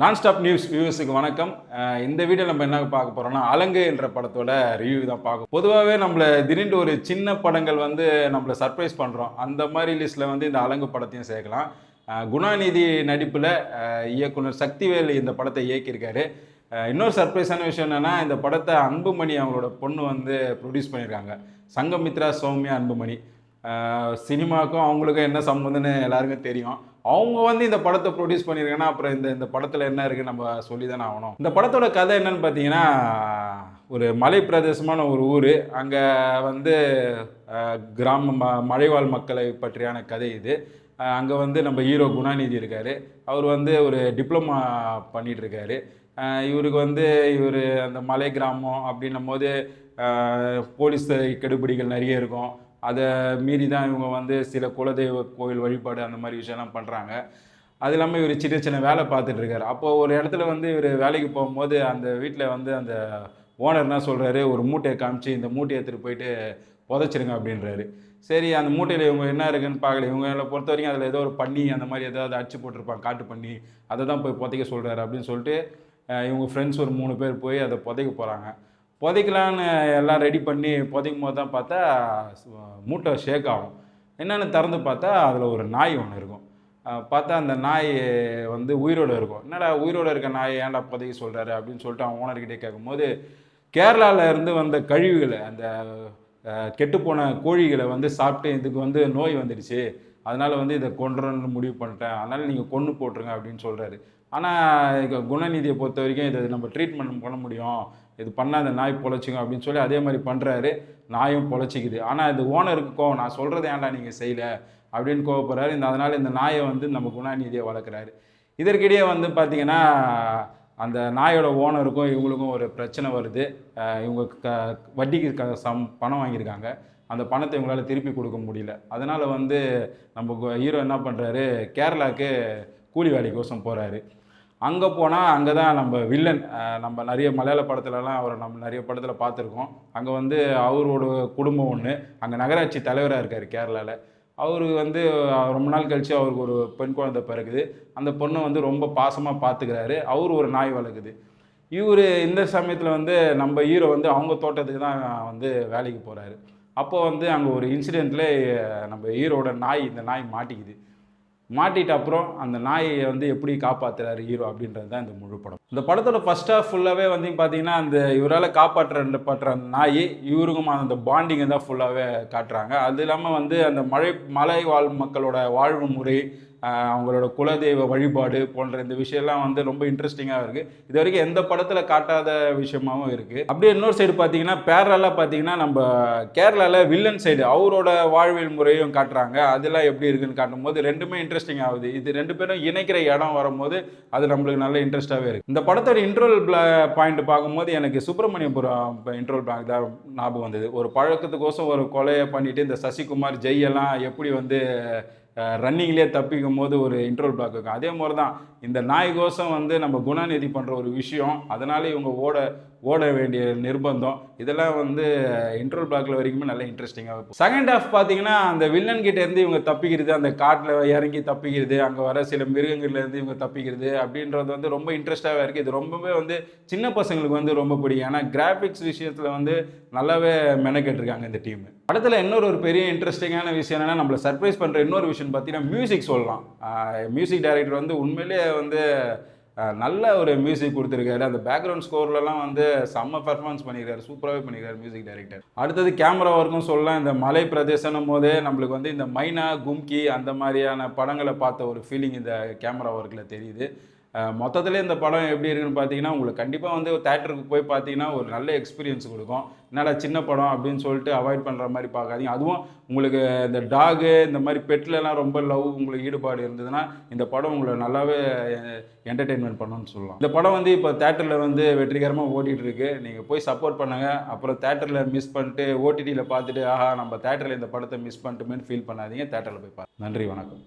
நான் stop news வியூவர்ஸுக்கு வணக்கம் இந்த வீடியோ நம்ம என்ன பார்க்க போகிறோம்னா அலங்கு என்ற படத்தோட ரிவ்யூ தான் பார்க்க பொதுவாகவே நம்மளை திடீர்னு ஒரு சின்ன படங்கள் வந்து நம்மளை சர்ப்ரைஸ் பண்ணுறோம் அந்த மாதிரி லிஸ்ட்டில் வந்து இந்த அலங்கு படத்தையும் சேர்க்கலாம். குணாநிதி நடிப்பில் இயக்குனர் சக்திவேல் இந்த படத்தை இயக்கியிருக்காரு. இன்னொரு சர்ப்ரைஸான விஷயம் என்னென்னா இந்த படத்தை அன்புமணி அவங்களோட பொண்ணு வந்து ப்ரொடியூஸ் பண்ணியிருக்காங்க. சங்கமித்ரா சௌமியா அன்புமணி. சினிமாவுக்கும் அவங்களுக்கும் என்ன சம்மந்தம்னு எல்லாருக்கும் தெரியும். அவங்க வந்து இந்த படத்தை ப்ரொடியூஸ் பண்ணியிருக்கேன்னா அப்புறம் இந்த இந்த படத்தில் என்ன இருக்குது நம்ம சொல்லி தானே ஆகணும். இந்த படத்தோட கதை என்னன்னு பார்த்தீங்கன்னா ஒரு மலை பிரதேசமான ஒரு ஊர். அங்கே வந்து கிராம ம மலைவாழ் மக்களை பற்றியான கதை இது. அங்கே வந்து நம்ம ஹீரோ குணாநிதி இருக்கார். அவர் வந்து ஒரு டிப்ளமா பண்ணிகிட்ருக்காரு இவருக்கு வந்து இவர் அந்த மலை கிராமம் அப்படின்னும் போது போலீஸ் கெடுபிடிகள் நிறைய இருக்கும். அதை மீறி தான் இவங்க வந்து சில குலதெய்வ கோயில் வழிபாடு அந்த மாதிரி விஷயம்லாம் பண்ணுறாங்க அது இல்லாமல் இவர் சின்ன சின்ன வேலை பார்த்துட்டு இருக்காரு. அப்போது ஒரு இடத்துல வந்து இவர் வேலைக்கு போகும்போது அந்த வீட்டில் வந்து அந்த ஓனர் என்ன சொல்கிறாரு ஒரு மூட்டையை காமிச்சு இந்த மூட்டையை எடுத்துகிட்டு போயிட்டு புதைச்சிருங்க அப்படின்றாரு. சரி அந்த மூட்டையில் இவங்க என்ன இருக்குன்னு பார்க்கல. இவங்களை பொறுத்த வரைக்கும் அதில் ஏதோ ஒரு பண்ணி அந்த மாதிரி ஏதாவது அடிச்சு போட்டிருப்பாங்க. காட்டு பண்ணி அதை தான் போய் புதைக்க சொல்கிறாரு அப்படின்னு சொல்லிட்டு இவங்க ஃப்ரெண்ட்ஸ் ஒரு மூணு பேர் போய் அதை புதைக்க போகிறாங்க புதைக்கலான்னு எல்லாம் ரெடி பண்ணி புதைக்கும் போது தான் பார்த்தா சு- மூட்டை ஷேக் ஆகும். என்னென்னு திறந்து பார்த்தா அதில் ஒரு நாய் ஒன்று இருக்கும். பார்த்தா அந்த நாய் வந்து உயிரோடு இருக்கும். என்னடா உயிரோடு இருக்க நாய் ஏன்டா புதைக்க சொல்கிறாரு அப்படின்னு சொல்லிட்டு அவன் ஓனர்கிட்டே கேட்கும்போது கேரளாவில் இருந்து வந்த கழிவுகளை அந்த கெட்டுப்போன கோழிகளை வந்து சாப்பிட்டு இதுக்கு வந்து நோய் வந்துடுச்சு. அதனால் வந்து இதை கொண்டுறன்னு முடிவு பண்ணிட்டேன். அதனால் நீங்கள் கொன்று போட்டுருங்க அப்படின்னு சொல்கிறாரு ஆனால் குணநிதியை பொறுத்த வரைக்கும் இதை நம்ம ட்ரீட்மெண்ட் பண்ண முடியும். இது பண்ணால் அந்த நாய் பொழைச்சிக்கும் அப்படின்னு சொல்லி அதே மாதிரி பண்ணுறாரு நாயும் பொழைச்சிக்குது. ஆனால் இது ஓனருக்கு கோவம். நான் சொல்கிறத ஏன்டா நீங்கள் செய்யலை? அப்படின்னு கோவப்படுறாரு. இந்த அதனால் இந்த நாயை வந்து நம்ம குணாநிதியை வளர்க்குறாரு. இதற்கிடையே வந்து பார்த்திங்கன்னா அந்த நாயோட ஓனருக்கும் இவங்களுக்கும் ஒரு பிரச்சனை வருது. இவங்க க வட்டிக்கு க சம் பணம் வாங்கியிருக்காங்க. அந்த பணத்தை இவங்களால் திருப்பி கொடுக்க முடியல. அதனால் வந்து நம்ம ஹீரோ என்ன பண்ணுறாரு கேரளாவுக்கு கூலி வேலைக்கோசம் போகிறாரு அங்கே போனால் அங்கே தான் நம்ம வில்லன் நம்ம நிறைய மலையாள படத்துலலாம் அவரை நம்ம நிறைய படத்தில் பார்த்துருக்கோம். அங்கே வந்து அவரோட குடும்பம் ஒன்று அங்கே நகராட்சி தலைவராக இருக்கார் கேரளாவில் அவருக்கு வந்து ரொம்ப நாள் கழித்து அவருக்கு ஒரு பெண் குழந்தை பிறகுது அந்த பொண்ணை வந்து ரொம்ப பாசமாக பார்த்துக்கிறாரு அவர் ஒரு நாய் வளர்க்குது. இவர் இந்த சமயத்தில் வந்து நம்ம ஹீரோ வந்து அவங்க தோட்டத்துக்கு தான் வந்து வேலைக்கு போகிறாரு அப்போ வந்து அங்கே ஒரு இன்சிடெண்ட்டில் நம்ம ஹீரோட நாய் இந்த நாய் மாட்டிக்குது. மாட்டிட்ட அப்புறம் அந்த நாயை வந்து எப்படி காப்பாற்றுறாரு ஹீரோ அப்படின்றது தான் இந்த முழு படம். இந்த படத்தோட ஃபர்ஸ்ட் ஹாஃப் ஃபுல்லாகவே வந்து பார்த்தீங்கன்னா அந்த இவரால் காப்பாற்ற பற்ற அந்த நாய் இவருக்கும் அந்த பாண்டிங்கை தான் ஃபுல்லாகவே காட்டுறாங்க. அது இல்லாமல் வந்து அந்த மழை மலை வாழ் மக்களோட வாழ்வு முறை அவங்களோட குலதெய்வ வழிபாடு போன்ற இந்த விஷயம்லாம் வந்து ரொம்ப இன்ட்ரெஸ்டிங்காக இருக்குது இது வரைக்கும் எந்த படத்தில் காட்டாத விஷயமாவும் இருக்குது அப்படியே இன்னொரு சைடு பார்த்தீங்கன்னா பேரலாக பார்த்தீங்கன்னா நம்ம கேரளாவில் வில்லன் சைடு அவரோட வாழ்வியல் முறையும் காட்டுறாங்க. அதெல்லாம் எப்படி இருக்குன்னு காட்டும்போது ரெண்டுமே இன்ட்ரெஸ்ட் இன்ட்ரெஸ்டிங் ஆகுது. இது ரெண்டு பேரும் இணைக்கிற இடம் வரும்போது அது நம்மளுக்கு நல்ல இன்ட்ரெஸ்ட்டாகவே இருக்குது இந்த படத்தோட இன்ட்ரோல் பாயிண்ட் பார்க்கும்போது எனக்கு சுப்பிரமணியபுரம் இன்ட்ரோல் பாயிண்ட் தான் ஞாபகம் வந்தது. ஒரு பழக்கத்துக்கோசம் ஒரு கொலையை பண்ணிட்டு இந்த சசிகுமார் ஜெய் எல்லாம் எப்படி வந்து ரன்னிங்லேயே தப்பிக்கும் போது ஒரு இன்ட்ரோல் பிளாக் இருக்கும். அதே மாதிரி தான் இந்த நாய் கோசம் வந்து நம்ம குணநிதி பண்ணுற ஒரு விஷயம் அதனால் இவங்க ஓட ஓட வேண்டிய நிர்பந்தம். இதெல்லாம் வந்து இன்ட்ரோல் பிளாக்ல வரைக்குமே நல்ல இன்ட்ரெஸ்டிங்காக இருக்கும் செகண்ட் ஹாஃப் பார்த்தீங்கன்னா அந்த வில்லன் கிட்ட இருந்து இவங்க தப்பிக்கிறது அந்த காட்டில் இறங்கி தப்பிக்கிறது அங்கே வர சில மிருகங்கள்ல இருந்து இவங்க தப்பிக்கிறது அப்படின்றது வந்து ரொம்ப இன்ட்ரெஸ்டாகவே இருக்குது இது ரொம்பவே வந்து சின்ன பசங்களுக்கு வந்து ரொம்ப பிடிக்கும். ஏன்னா கிராஃபிக்ஸ் விஷயத்தில் வந்து நல்லாவே மெனக்கெட்டுருக்காங்க இந்த டீம் படத்தில் இன்னொரு ஒரு பெரிய இன்ட்ரெஸ்டிங்கான விஷயம் என்னன்னா நம்மளை சர்ப்ரைஸ் பண்ணுற இன்னொரு விஷயம் பார்த்தீங்கன்னா மியூசிக் சொல்லலாம். மியூசிக் டைரக்டர் வந்து உண்மையிலேயே வந்து நல்ல ஒரு மியூசிக் கொடுத்துருக்காரு. அந்த பேக்ரவுண்ட் ஸ்கோர்லலாம் வந்து செம்ம பெர்ஃபார்மன்ஸ் பண்ணியிருக்காரு சூப்பராகவே பண்ணியிருக்காரு மியூசிக் டைரக்டர் அடுத்தது கேமரா ஒர்க்கும் சொல்லலாம். இந்த மலை பிரதேசனும் போதே நம்மளுக்கு வந்து இந்த மைனா கும்கி அந்த மாதிரியான படங்களை பார்த்த ஒரு ஃபீலிங் இந்த கேமரா ஒர்க்கில் தெரியுது. மொத்தத்தில் இந்த படம் எப்படி இருக்குன்னு பார்த்தீங்கன்னா உங்களுக்கு கண்டிப்பாக வந்து தேட்டருக்கு போய் பார்த்தீங்கன்னா ஒரு நல்ல எக்ஸ்பீரியன்ஸ் கொடுக்கும். என்னடா சின்ன படம் அப்படின்னு சொல்லிட்டு அவாய்ட் பண்ணுற மாதிரி பார்க்காதீங்க. அதுவும் உங்களுக்கு இந்த டாகு இந்த மாதிரி பெட்லலாம் ரொம்ப லவ் உங்களுக்கு ஈடுபாடு இருந்ததுன்னா இந்த படம் உங்களை நல்லாவே என்டர்டெயின்மெண்ட் பண்ணணும்னு சொல்லலாம். இந்த படம் வந்து இப்போ தேட்டரில் வந்து வெற்றிகரமாக ஓட்டிகிட்டு இருக்கு நீங்கள் போய் சப்போர்ட் பண்ணுங்கள் அப்புறம் தேட்டரில் மிஸ் பண்ணிட்டு ஓடிடியில் பார்த்துட்டு ஆஹா நம்ம தேட்டரில் இந்த படத்தை மிஸ் பண்ணிட்டுமேன்னு ஃபீல் பண்ணாதீங்க. தேட்டரில் போய் பாருங்கள் நன்றி வணக்கம்.